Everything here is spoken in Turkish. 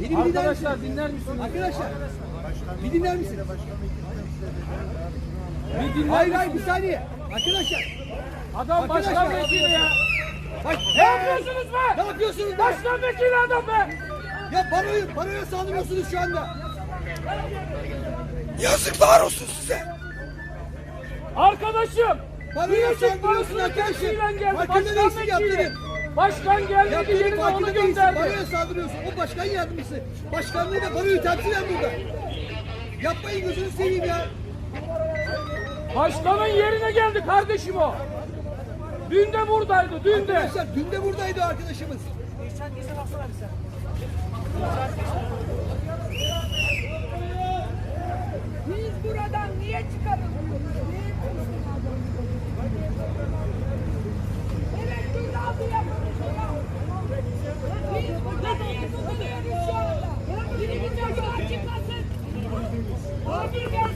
Beni bir dinler misiniz? Arkadaşlar dinler misiniz? Arkadaşlar. Bir dinler misiniz? Bir dinler Hayır hayır bir saniye. Arkadaşlar. Adam başkan Arkadaşlar. vekili ya. Bak, Ne yapıyorsunuz Ne be? yapıyorsunuz? be? Başkan vekili adam be. Ya baroyu, baroya saldırıyorsunuz şu anda. Yazıklar olsun size. Arkadaşım. Bana Bilecik saldırıyorsun Barosu'nun arkadaşım. vekiliyle geldi. Farkında Başkan değilsin vekili. yaptığının. Başkan gelmedi yerine onu gönderdi. Baroya saldırıyorsun. O başkan yardımcısı. Başkanlığı da baroyu temsilen burada. Yapmayın gözünü seveyim ya. Başkanın yerine geldi kardeşim o. Dün de buradaydı, dün de. Arkadaşlar dün de buradaydı arkadaşımız. Biz buradan niye çıkalım? Niye çıkalım? Evet burada bir yapıyoruz ya. Biz burada niye tutuluyoruz